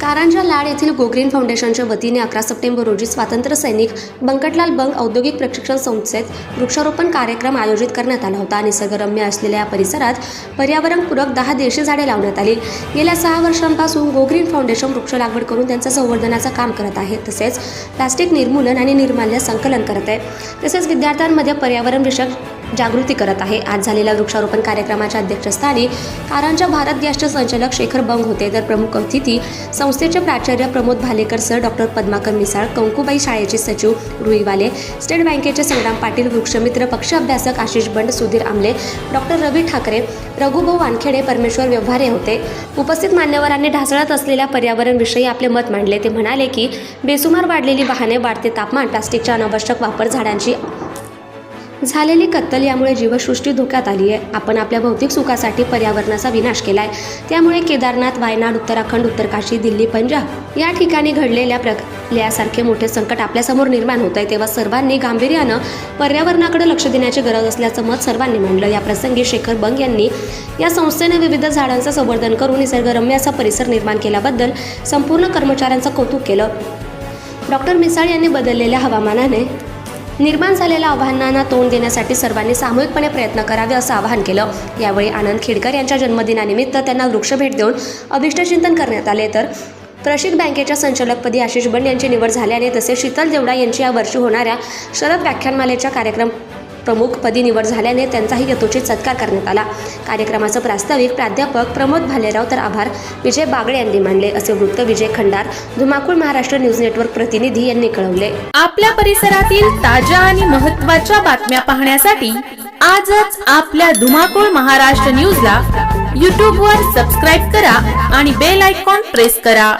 कारंजा लाड येथील गोग्रीन फाउंडेशनच्या वतीने अकरा सप्टेंबर रोजी स्वातंत्र्य सैनिक बंकटलाल बंग औद्योगिक प्रशिक्षण संस्थेत वृक्षारोपण कार्यक्रम आयोजित करण्यात आला होता. निसर्गरम्य असलेल्या या परिसरात पर्यावरणपूरक दहा देशी झाडे लावण्यात आली. गेल्या सहा वर्षांपासून गोग्रीन फाउंडेशन वृक्ष लागवड करून त्यांचं संवर्धनाचं काम करत आहे. तसेच प्लास्टिक निर्मूलन आणि निर्माल्य संकलन करत आहे. तसेच विद्यार्थ्यांमध्ये पर्यावरणविषयक जागृती करत आहे. आज झालेल्या वृक्षारोपण कार्यक्रमाच्या अध्यक्षस्थानी कारांच्या भारत गॅसचे संचालक शेखर बंग होते. तर प्रमुख अतिथी संस्थेचे प्राचार्य प्रमोद भालेकर सर डॉक्टर पद्माकर मिसाळ कंकुबाई शाळेचे सचिव रुईवाले स्टेट बँकेचे संग्राम पाटील वृक्षमित्र पक्ष अभ्यासक आशिष बंड सुधीर आमले डॉक्टर रवी ठाकरे रघुभाऊ वानखेडे परमेश्वर व्यवहारे होते. उपस्थित मान्यवरांनी ढासळत असलेल्या पर्यावरणविषयी आपले मत मांडले. ते म्हणाले की बेसुमार वाढलेली वाहने वाढते तापमान प्लास्टिकचा अनावश्यक वापर झाडांची झालेली कत्तल यामुळे जीवसृष्टी धोक्यात आली आहे. आपण आपल्या भौतिक सुखासाठी पर्यावरणाचा विनाश केलाय. त्यामुळे केदारनाथ वायनाड उत्तराखंड उत्तरकाशी दिल्ली पंजाब या ठिकाणी घडलेल्या प्रलयासारखे मोठे संकट आपल्यासमोर निर्माण होत आहे. तेव्हा सर्वांनी गांभीर्यानं पर्यावरणाकडे लक्ष देण्याची गरज असल्याचं मत सर्वांनी मांडलं. या प्रसंगी शेखर बंग यांनी या संस्थेने विविध झाडांचं संवर्धन करून निसर्गरम्य असा परिसर निर्माण केल्याबद्दल संपूर्ण कर्मचाऱ्यांचं कौतुक केलं. डॉक्टर मिसाळ यांनी बदललेल्या हवामानाने निर्माण झालेल्या आव्हानांना तोंड देण्यासाठी सर्वांनी सामूहिकपणे प्रयत्न करावे असं आवाहन केलं. यावेळी आनंद खेडकर यांच्या जन्मदिनानिमित्त त्यांना वृक्ष भेट देऊन अभिष्टचिंतन करण्यात आले. तर प्रशिक बँकेच्या संचालकपदी आशिष बंड यांची निवड झाल्याने तसेच शीतल देवडा यांची या वर्षी होणाऱ्या शरद व्याख्यानमालेच्या कार्यक्रम प्रमुखपदी निवड झाल्याने त्यांचाही यथोचित सत्कार करण्यात आला. कार्यक्रमाचं प्रास्ताविक प्राध्यापक प्रमोद भालेराव तर आभार विजय बागडे यांनी मानले असे वृत्त विजय खंडार धुमाकूळ महाराष्ट्र न्यूज नेटवर्क प्रतिनिधी यांनी कळवले. आपल्या परिसरातील ताज्या आणि महत्त्वाच्या बातम्या पाहण्यासाठी आजच आपल्या धुमाकूळ महाराष्ट्र न्यूजला यूट्यूबवर सबस्क्राईब करा आणि बेल आयकॉन प्रेस करा.